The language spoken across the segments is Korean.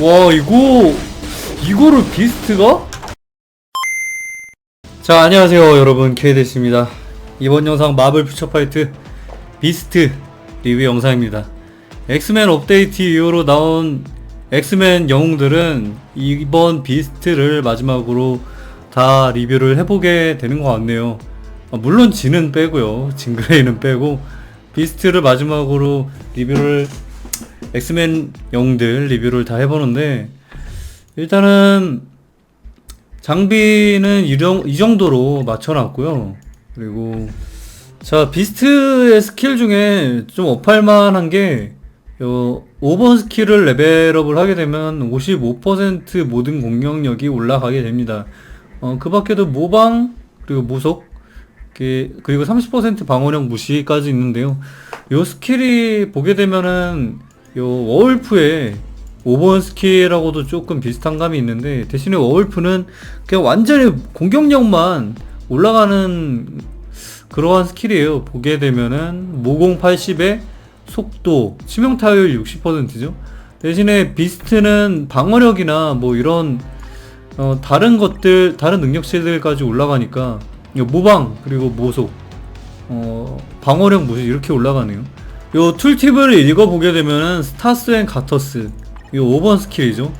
와 이거 이거를 비스트가? 자 안녕하세요 여러분. 케이데스입니다. 이번 영상 마블 퓨처파이트 비스트 리뷰 영상입니다. 엑스맨 업데이트 이후로 나온 엑스맨 영웅들은 이번 비스트를 마지막으로 다 리뷰를 해보게 되는 것 같네요. 아, 물론 진은 빼고요. 진그레이는 빼고 비스트를 마지막으로 리뷰를 엑스맨 영웅들 리뷰를 다 해보는데 일단은 장비는 이, 정도로 맞춰놨고요. 그리고 자 비스트의 스킬 중에 좀 업할만한 게 요, 5번 스킬을 레벨업을 하게 되면 55% 모든 공격력이 올라가게 됩니다. 어, 그 밖에도 모방 그리고 무속 그리고 30% 방어력 무시까지 있는데요. 요 스킬이 보게 되면은 요 워울프의 5번 스킬하고도 조금 비슷한 감이 있는데 대신에 워울프는 그냥 완전히 공격력만 올라가는 그러한 스킬이에요. 보게 되면은 모공 80에 속도, 치명 타율 60%죠. 대신에 비스트는 방어력이나 뭐 이런 어, 다른 것들, 다른 능력치들까지 올라가니까 요 모방 그리고 모속, 어, 방어력 무시 이렇게 올라가네요. 요 툴팁을 읽어보게 되면은 스타스 앤 가터스. 이 5번 스킬이죠.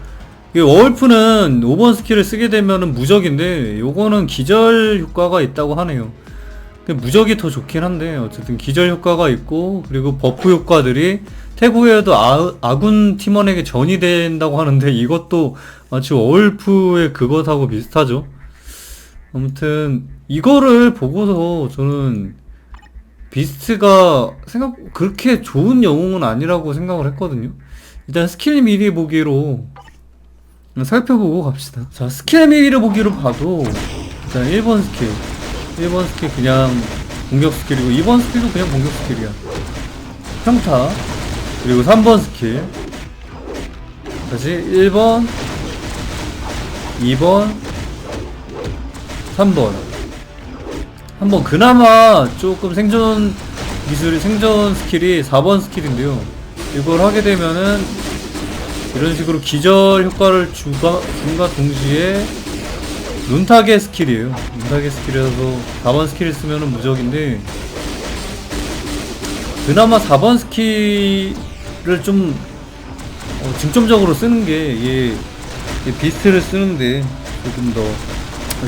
이 워울프는 5번 스킬을 쓰게 되면은 무적인데 요거는 기절 효과가 있다고 하네요. 무적이 더 좋긴 한데 어쨌든 기절 효과가 있고 그리고 버프 효과들이 태고에도 아, 아군 팀원에게 전이 된다고 하는데 이것도 마치 워울프의 그것하고 비슷하죠. 아무튼 이거를 보고서 저는 비스트가 생각 그렇게 좋은 영웅은 아니라고 생각을 했거든요. 일단 스킬 미리 보기로 살펴보고 갑시다. 자, 스킬 미리 보기로 봐도 일단 1번 스킬. 1번 스킬 그냥 공격 스킬이고 2번 스킬도 그냥 공격 스킬이야. 평타. 그리고 3번 스킬. 다시 1번 2번 3번 한번 그나마 조금 생존 기술이 생존 스킬이 4번 스킬인데요. 이걸 하게 되면은 이런 식으로 기절 효과를 주가 준과 동시에 눈타개 스킬이에요. 눈타개 스킬이라서 4번 스킬을 쓰면은 무적인데 그나마 4번 스킬을 좀 어, 중점적으로 쓰는 게 얘, 얘 비스트를 쓰는데 조금 더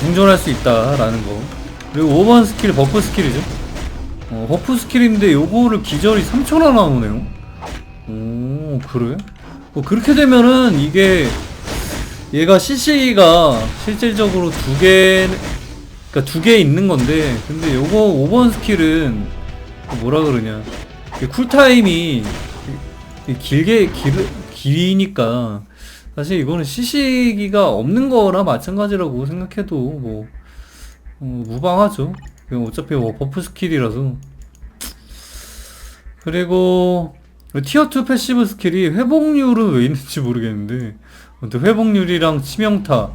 생존할 수 있다라는 거. 그리고 5번 스킬 버프 스킬이죠. 어, 버프 스킬인데 요거를 기절이 3초나 나오네요. 오, 그래? 뭐 그렇게 되면은 이게 얘가 CC가 실질적으로 두 개, 그니까 두 개 있는 건데, 근데 요거 5번 스킬은 뭐라 그러냐. 쿨타임이 길게, 길, 기니까, 사실 이거는 CC기가 없는 거나 마찬가지라고 생각해도 뭐, 어, 무방하죠. 어차피 뭐 버프 스킬이라서. 그리고 티어2 패시브 스킬이 회복률은 왜 있는지 모르겠는데 아무튼 회복률이랑 치명타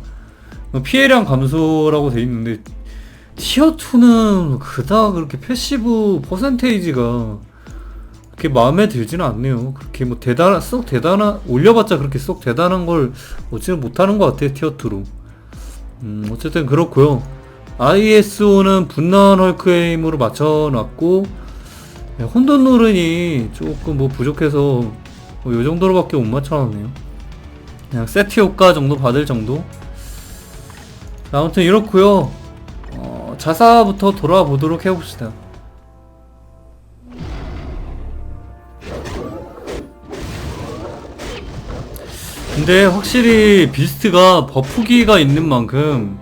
어, 피해량 감소라고 돼 있는데 티어2는 그닥 그렇게 패시브 퍼센테이지가 그렇게 마음에 들지는 않네요. 그렇게 뭐 대단 쏙 대단한 올려봤자 그렇게 쏙 대단한 걸 얻지는 못하는 것 같아요 티어2로. 음 어쨌든 그렇고요. ISO는 분난 헐크의 힘으로 맞춰놨고 네, 혼돈 노른이 조금 뭐 부족해서 뭐요 정도로밖에 못 맞춰놨네요. 그냥 세트 효과 정도 받을 정도. 아무튼 이렇고요. 어, 자사부터 돌아보도록 해봅시다. 근데 확실히 비스트가 버프기가 있는 만큼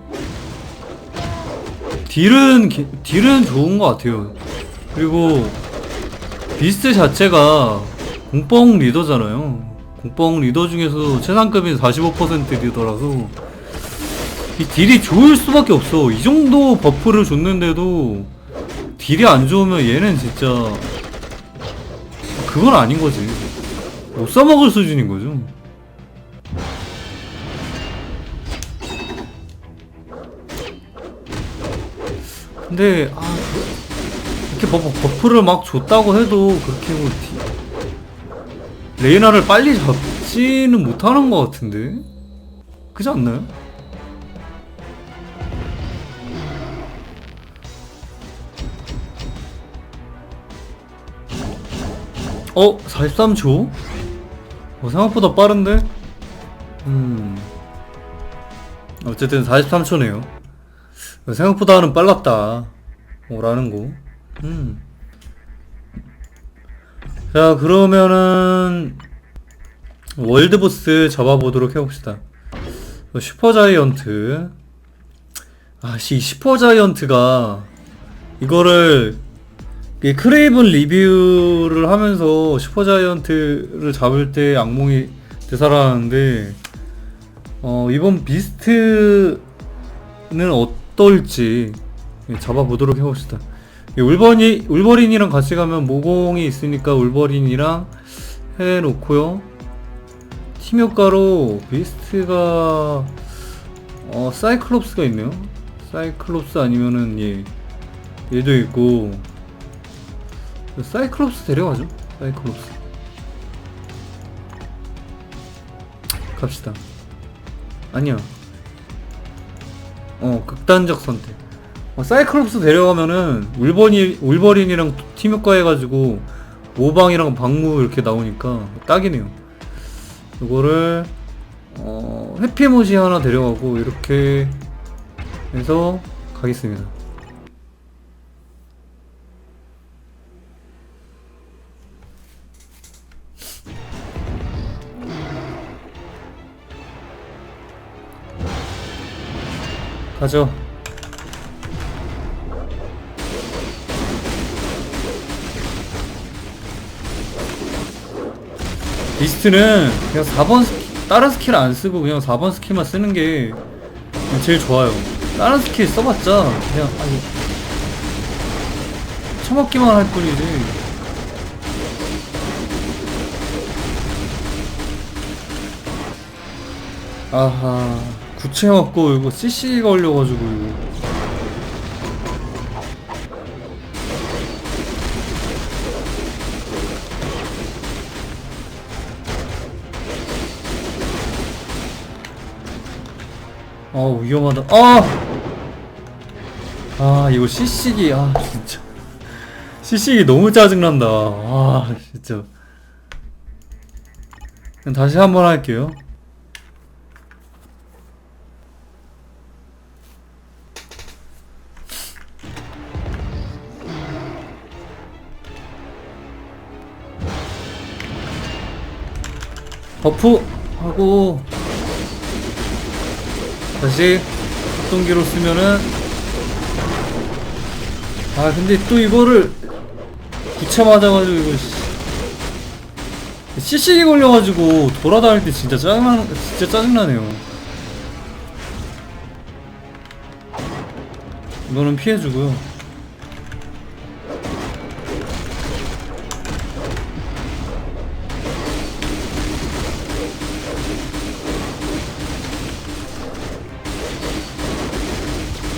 딜은 기- 딜은 좋은 것 같아요. 그리고 비스트 자체가 공뽕 리더잖아요. 공뽕 리더 중에서 최상급인 45% 리더라서 이 딜이 좋을 수밖에 없어. 이 정도 버프를 줬는데도 딜이 안 좋으면 얘는 진짜 그건 아닌 거지. 못 써먹을 수준인 거죠. 근데 아 그- 이렇게 버, 버프를 막 줬다고 해도 그렇게 뭐 디- 레이나를 빨리 잡지 잡지는 못하는 것 같은데? 그지 않나요? 어? 43초? 어, 생각보다 빠른데? 음. 어쨌든 43초네요. 생각보다는 빨랐다. 어, 라는 거. 음. 자, 그러면은, 월드보스 잡아보도록 해봅시다. 어, 슈퍼자이언트. 아, 씨, 슈퍼자이언트가, 이거를, 이 크레이븐 리뷰를 하면서 슈퍼자이언트를 잡을 때 악몽이 되살아나는데, 어, 이번 비스트는 어 떨지 잡아보도록 해봅시다. 이 울버니, 울버린이랑 같이 가면 모공이 있으니까 울버린이랑 해놓고요. 팀 효과로 비스트가, 어, 사이클롭스가 있네요. 사이클롭스 아니면은, 예, 얘도 있고, 사이클롭스 데려가죠. 사이클롭스. 갑시다. 아니야. 어, 극단적 선택. 어, 사이클롭스 데려가면은 울버니 울버린이랑 팀 효과 해가지고 오방이랑 방무 이렇게 나오니까 딱이네요. 이거를 어, 해피모시 하나 데려가고 이렇게 해서 가겠습니다. 가죠. 비스트는 그냥 4번 스킬, 다른 스킬 안 쓰고 그냥 4번 스킬만 쓰는 게 제일 좋아요. 다른 스킬 써봤자 그냥 아니 처먹기만 할 뿐이지. 아하 맞고 이거 CC 걸려가지고 이거. 아 위험하다. 아! 아 이거 CC기 아 진짜 CC기 너무 짜증난다. 아 진짜. 다시 한번 할게요. 버프 하고 다시 합동기로 쓰면은 아 근데 또 이거를 구차 맞아가지고 이거 CC기 걸려가지고 돌아다닐 때 진짜 짜증나 진짜 짜증나네요. 이거는 피해주고요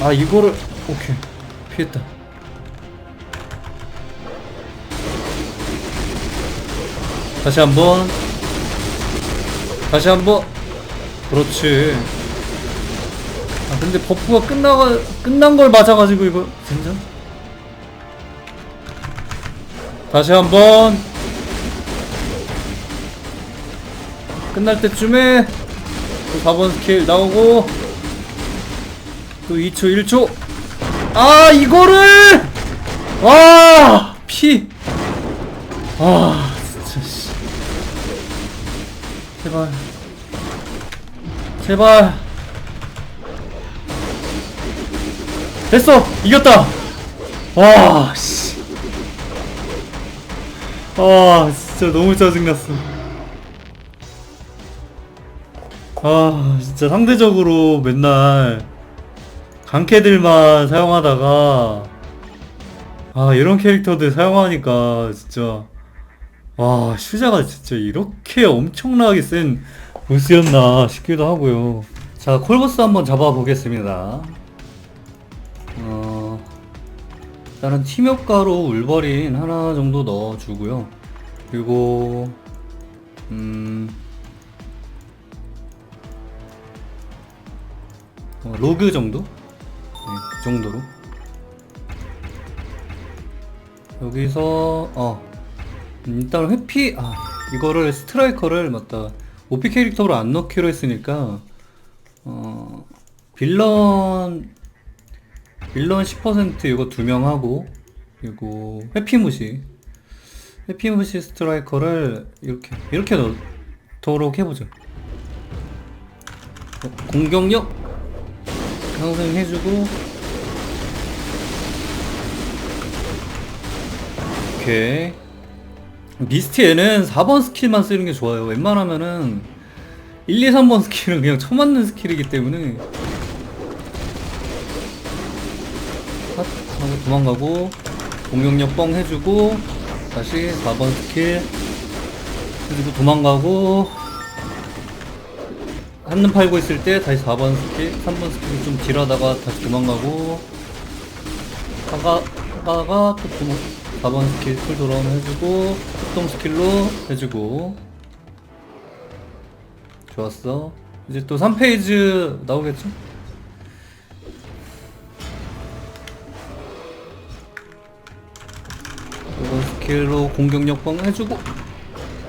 아 이거를 오케이. 피했다. 다시 한번. 다시 한번. 그렇지. 아 근데 버프가 끝나가 끝난 걸 맞아가지고 이거 진짜 다시 한번. 끝날 때쯤에 또 4번 스킬 나오고 또 2초 1초. 아 이거를! 와피. 아 진짜 씨. 제발. 제발. 됐어. 이겼다. 와씨. 아 진짜 너무 짜증났어. 아 진짜 상대적으로 맨날 강캐들만 사용하다가 아 이런 캐릭터들 사용하니까 진짜 와 슈자가 진짜 이렇게 엄청나게 센 보스였나 싶기도 하고요. 자 콜보스 한번 잡아보겠습니다. 어, 일단은 팀협가로 울버린 하나 정도 넣어주고요. 그리고 음 어, 로그 정도? 네, 그 정도로. 여기서 어 음, 일단 회피 아 이거를 스트라이커를 맞다. 오피 캐릭터로 안 넣기로 했으니까 어 빌런 빌런 10% 이거 두 명 하고 그리고 회피 무시. 회피 무시 스트라이커를 이렇게 이렇게 넣도록 해보죠. 어, 공격력 상승해주고. 오케이. 미스트에는 4번 스킬만 쓰는 게 좋아요. 웬만하면은 1, 2, 3번 스킬은 그냥 쳐맞는 스킬이기 때문에. 핫 하고 도망가고 공격력 뻥 해주고 다시 4번 스킬 그리고 도망가고 한눈 팔고 있을 때 다시 4번 스킬 3번 스킬 좀 딜하다가 다시 도망가고 하가, 하다가 또 도망 4번 스킬 쿨 돌아오면 해주고 협동 스킬로 해주고. 좋았어. 이제 또 3페이지 나오겠죠? 이번 스킬로 공격력 뻥 해주고.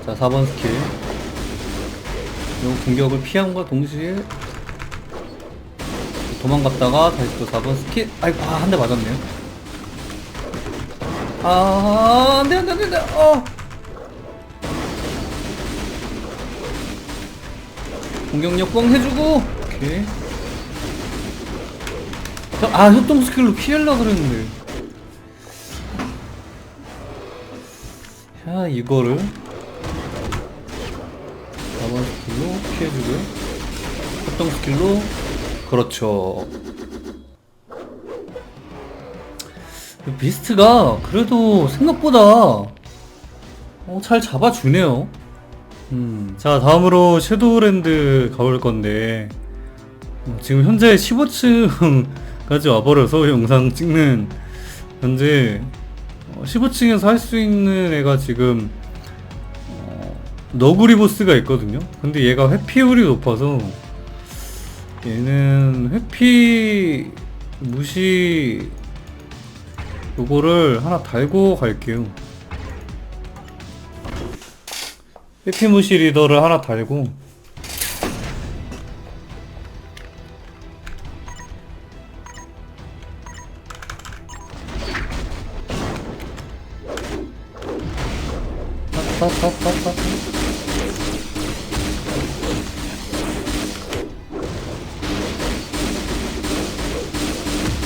자 4번 스킬 요 공격을 피함과 동시에 도망갔다가 다시 또 4번 스킬 아이고 아, 한 대 맞았네요 아, 안 돼, 안 돼, 안 돼, 안 돼. 어. 공격력 뻥 해주고. 오케이. 저, 아, 협동 스킬로 피하려고 그랬는데. 자, 이거를. 피해주고요. 협동 스킬로. 그렇죠. 비스트가 그래도 생각보다 어, 잘 잡아주네요. 음. 자, 다음으로 섀도우랜드 가볼 건데, 어, 지금 현재 15층까지 와버려서 영상 찍는, 현재 어, 15층에서 할 수 있는 애가 지금, 어, 너구리 보스가 있거든요. 근데 얘가 회피율이 높아서, 얘는 회피 무시 요거를 하나 달고 갈게요. 해피무시 리더를 하나 달고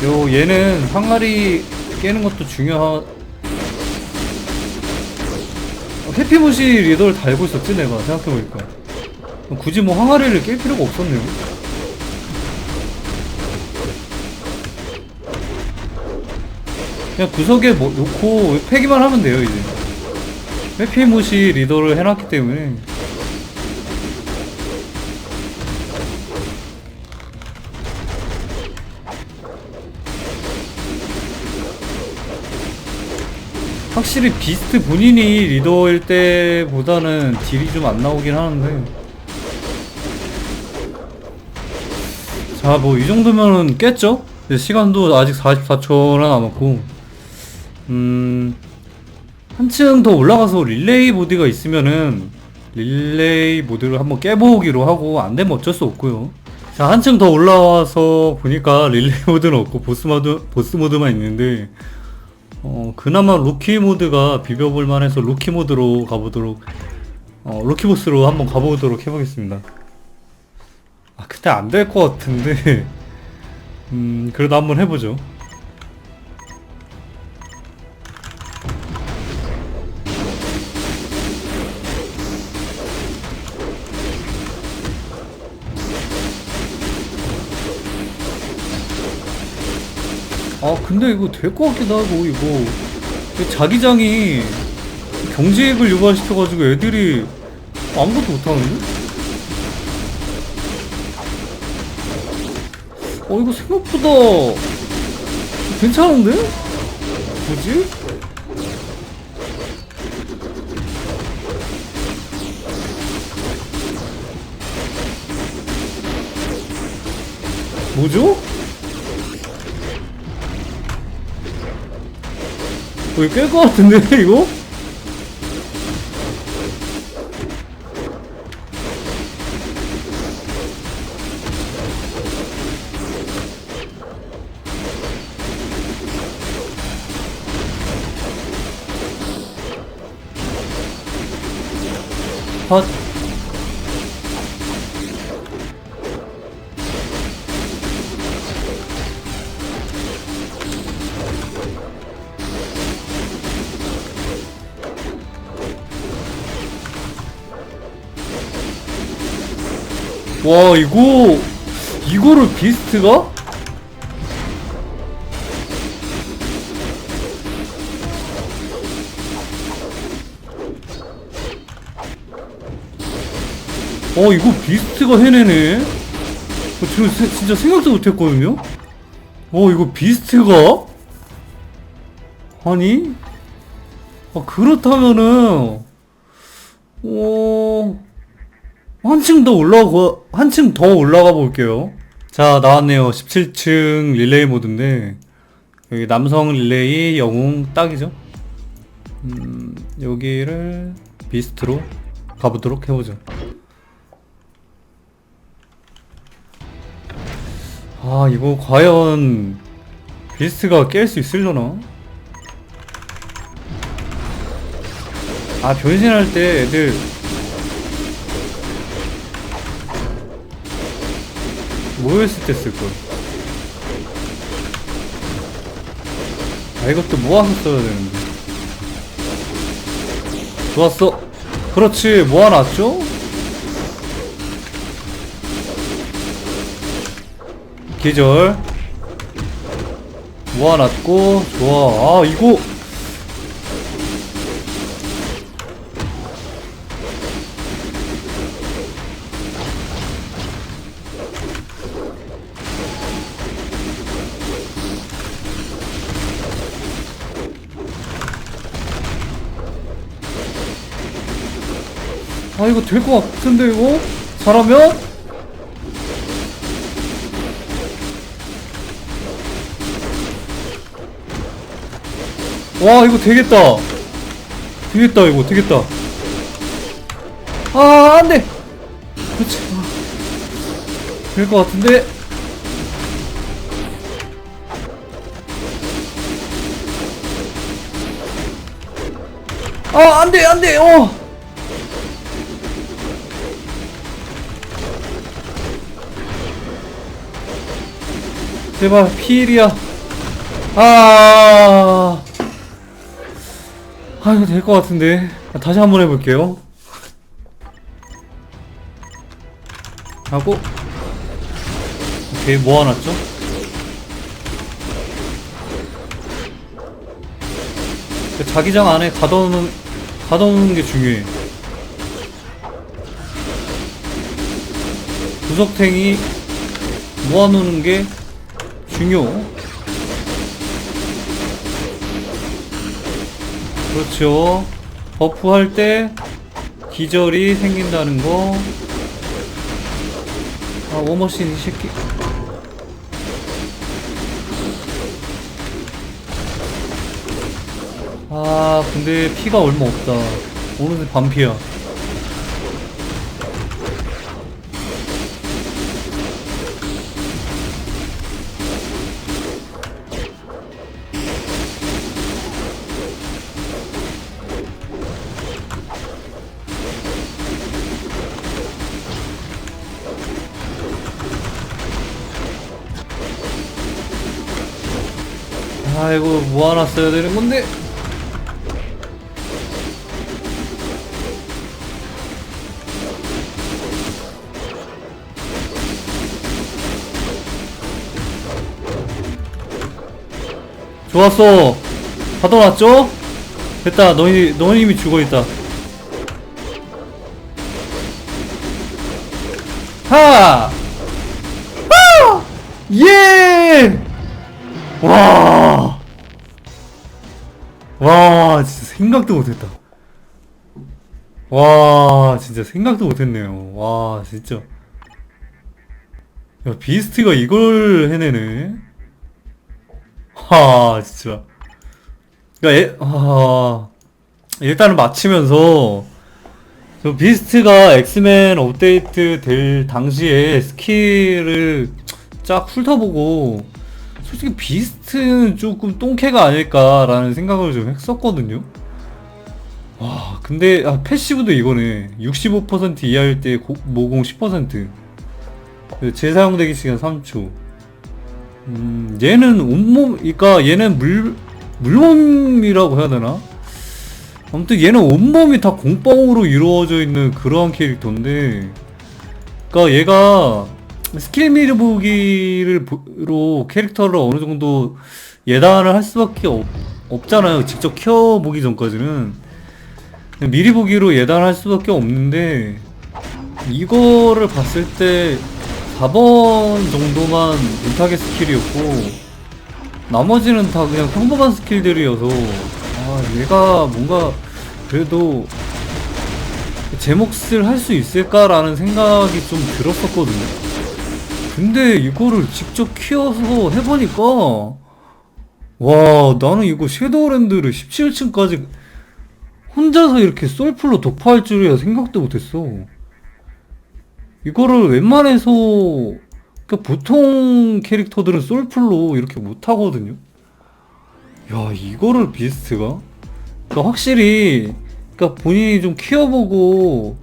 요 얘는 항아리 깨는 것도 중요하 어, 해피무시 리더를 달고 있었지 내가 생각해보니까. 굳이 뭐 항아리를 깰 필요가 없었네요. 그냥 구석에 뭐 놓고 패기만 하면 돼요 이제. 해피무시 리더를 해놨기 때문에 확실히 비스트 본인이 리더일 때보다는 딜이 좀 안 나오긴 하는데. 자 뭐 이 정도면은 깼죠? 시간도 아직 44초나 남았고. 음 한층 더 올라가서 릴레이 모드가 있으면은 릴레이 모드를 한번 깨보기로 하고 안 되면 어쩔 수 없고요. 자 한층 더 올라와서 보니까 릴레이 모드는 없고 보스 모드 보스 모드만 있는데 어, 그나마 루키 모드가 비벼볼 만 해서 루키 모드로 가보도록, 어, 루키 보스로 한번 가보도록 해보겠습니다. 아, 근데 안 될 것 같은데, 음, 그래도 한번 해보죠. 아 근데 이거 될 것 같기도 하고 이거 자기장이 경제액을 유발시켜가지고 애들이 아무것도 못하는데? 어 이거 생각보다 괜찮은데? 뭐지? 뭐죠? 어, 이거 깰것 같은데, 이거? 헛. 와 이거 이거를 비스트가? 어 이거 비스트가 해내네 어, 저 세- 진짜 생각도 못했거든요 어 이거 비스트가? 아니 아, 그렇다면은 어 한층 더 올라가 한층 더 올라가 볼게요. 자 나왔네요. 17층 릴레이 모드인데 여기 남성 릴레이 영웅 딱이죠? 음 여기를 비스트로 가보도록 해보죠. 아 이거 과연 비스트가 깰 수 있으려나? 아 변신할 때 애들 모였을 때 쓸걸 아 이것도 모아서 써야 되는데. 좋았어. 그렇지 모아놨죠? 기절. 모아놨고 좋아. 아 이거 아 이거 될 것 같은데 이거? 잘하면? 와 이거 되겠다. 되겠다 이거 되겠다. 아 안돼! 그렇지. 될 것 같은데? 아 안돼 안돼! 어 제발 피일이야 아, 아 이거 될 것 같은데 아, 다시 한번 해볼게요. 하고 오케이 모아놨죠? 그 자기장 안에 가둬놓는 가둬놓는 게 중요해. 구석탱이 모아놓는 게 중요. 그렇죠. 버프할 때 기절이 생긴다는 거. 아, 워머신 이 새끼. 아, 근데 피가 얼마 없다. 어느새 반피야. 아이고, 모아놨어야 되는 건데. 좋았어. 받아놨죠? 됐다. 너희, 너희님이 죽어있다. 하! 하! 예! 와! 와, 진짜 생각도 못했다. 와, 진짜 생각도 못했네요. 와, 진짜. 야, 비스트가 이걸 해내네. 하, 진짜. 그니까, 에, 하, 일단은 마치면서, 저 비스트가 엑스맨 업데이트 될 당시에 스킬을 쫙 훑어보고, 솔직히 비스트는 조금 똥캐가 아닐까라는 생각을 좀 했었거든요. 와, 근데, 아, 패시브도 이거네. 65% 이하일 때 고- 모공 10%. 그 재사용되기 시간 3초. 음, 얘는 온몸, 그니까 얘는 물, 물몸이라고 해야 되나? 아무튼 얘는 온몸이 다 공뻥으로 이루어져 있는 그러한 캐릭터인데, 그니까 얘가 스킬 미르보기로 캐릭터를 어느 정도 예단을 할 수밖에 없, 없잖아요. 직접 키워보기 전까지는. 미리 보기로 예단할 수밖에 없는데, 이거를 봤을 때 4번 정도만 물타겟 스킬이었고 나머지는 다 그냥 평범한 스킬들이어서 아 얘가 뭔가 그래도 제 몫을 할 수 있을까라는 생각이 좀 들었었거든요 근데 이거를 직접 키워서 해보니까 와 나는 이거 섀도우랜드를 17층까지 혼자서 이렇게 솔플로 독파할 줄이야 생각도 못했어 이거를 웬만해서 그러니까 보통 캐릭터들은 솔플로 이렇게 못하거든요. 야 이거를 비스트가 그러니까 확실히 그러니까 본인이 좀 키워보고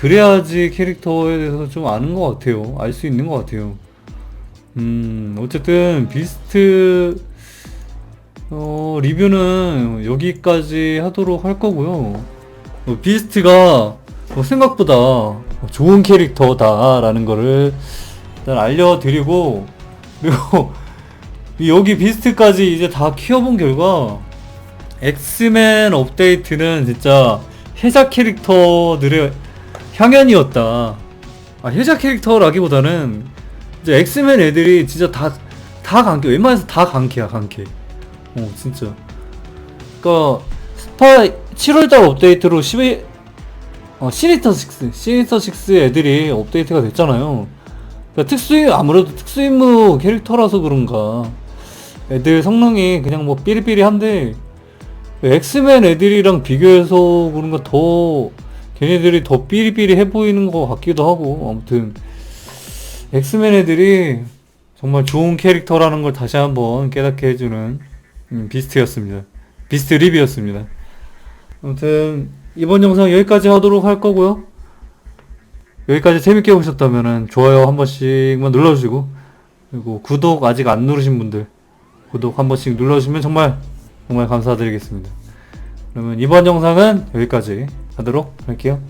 그래야지 캐릭터에 대해서 좀 아는 것 같아요. 알 수 있는 것 같아요. 음 어쨌든 비스트 어 리뷰는 여기까지 하도록 할 거고요. 어, 비스트가 뭐 생각보다 좋은 캐릭터다라는 거를 일단 알려드리고 그리고 여기 비스트까지 이제 다 키워본 결과 엑스맨 업데이트는 진짜 해자 캐릭터들의 향연이었다. 아, 해자 캐릭터라기보다는 이제 엑스맨 애들이 진짜 다, 다 강캐. 웬만해서 다 강캐야, 강캐. 어, 진짜. 그니까, 스파 7월달 업데이트로 12, 어, 시니터 6, 시니터 6 애들이 업데이트가 됐잖아요. 그러니까 특수임, 아무래도 특수임무 캐릭터라서 그런가. 애들 성능이 그냥 뭐 삐리삐리한데, 엑스맨 애들이랑 비교해서 그런가 더, 걔네들이 더 삐리삐리 해 보이는 것 같기도 하고, 아무튼, 엑스맨 애들이 정말 좋은 캐릭터라는 걸 다시 한번 깨닫게 해주는, 음, 비스트였습니다. 비스트 리뷰였습니다. 아무튼 이번 영상 여기까지 하도록 할 거고요. 여기까지 재밌게 보셨다면 좋아요 한 번씩만 눌러주시고 그리고 구독 아직 안 누르신 분들 구독 한 번씩 눌러주시면 정말 정말 감사드리겠습니다. 그러면 이번 영상은 여기까지 하도록 할게요.